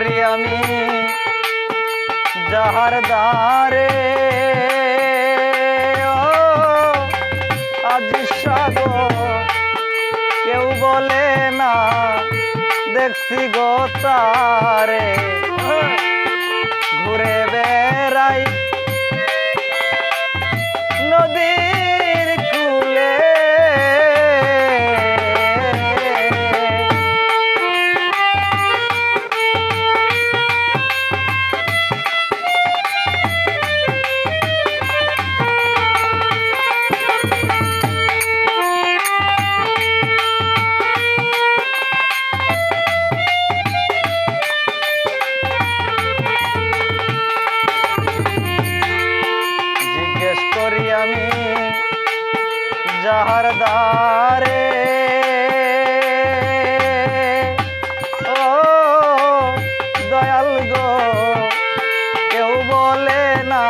করি আমি যাহার দ্বারে। আবিষ্কার কেউ বলে না দেখছি গো তারে। ঘুরে বেড়াই নদী দ্বারে ও দয়াল গো, কেউ বলে না,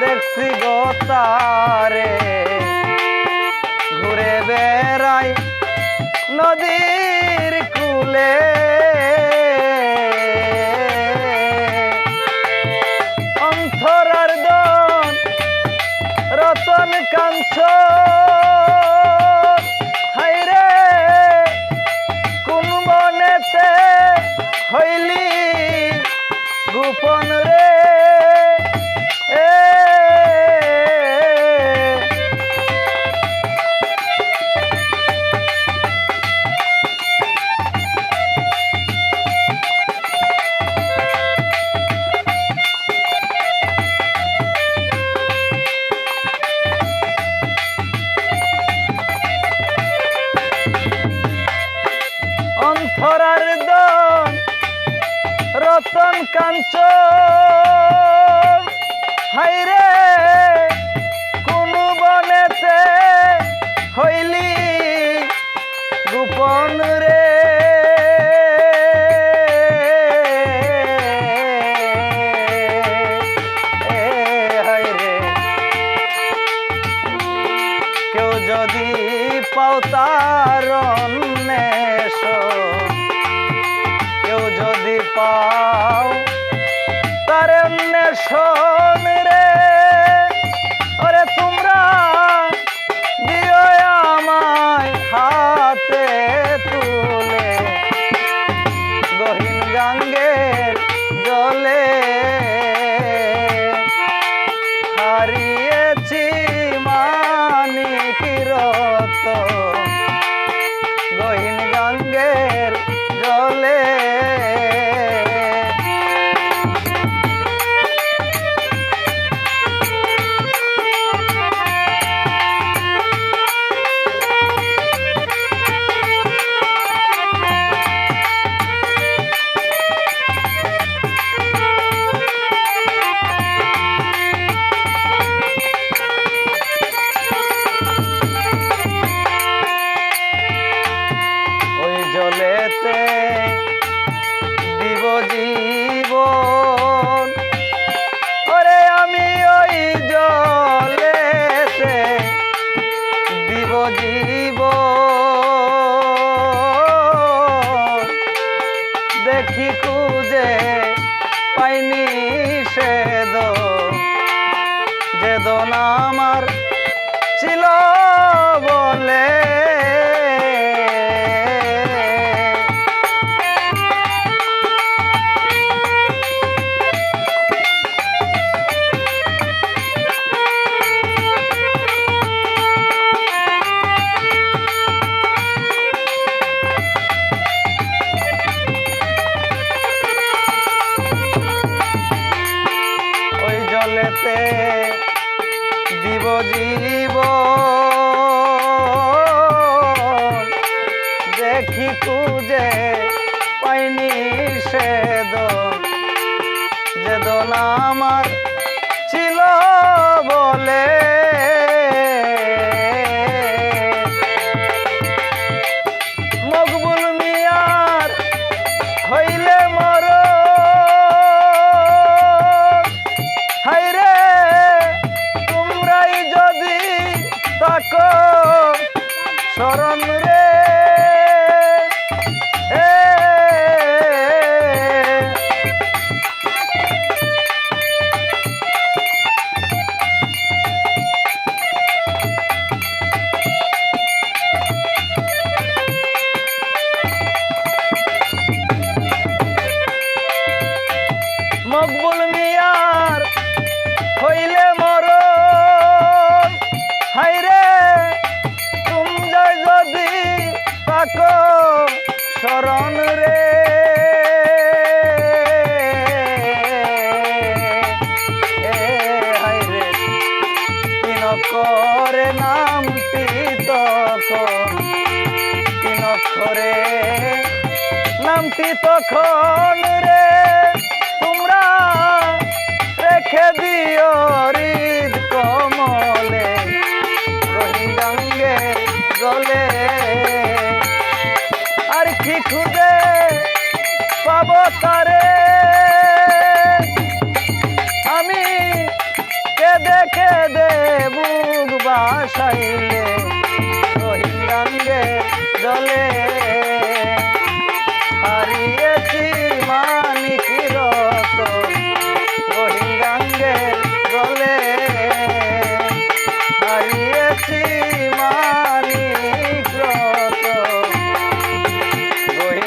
দেখছি গো তারে। ঘুরে বেড়াই নদীর কুলে। অন্তরার রতন কাঞ্চ হাইরে কোন বনেতে হইলি গোপন রে। যদি পাও তার পাও। তার অন্বেষণ রে। ওরে তোমরা দিও আমায় হাতে তুলে। গহীন গাঙ্গের জলে জলেতে দিব জীবন। ওরে আমি ওই জলেতে দিব জীবন। দেখি খুঁজে পাইনি সে যে দোন আমার তাকো শরণ রে নামটি তখন। নামটি তখন রে।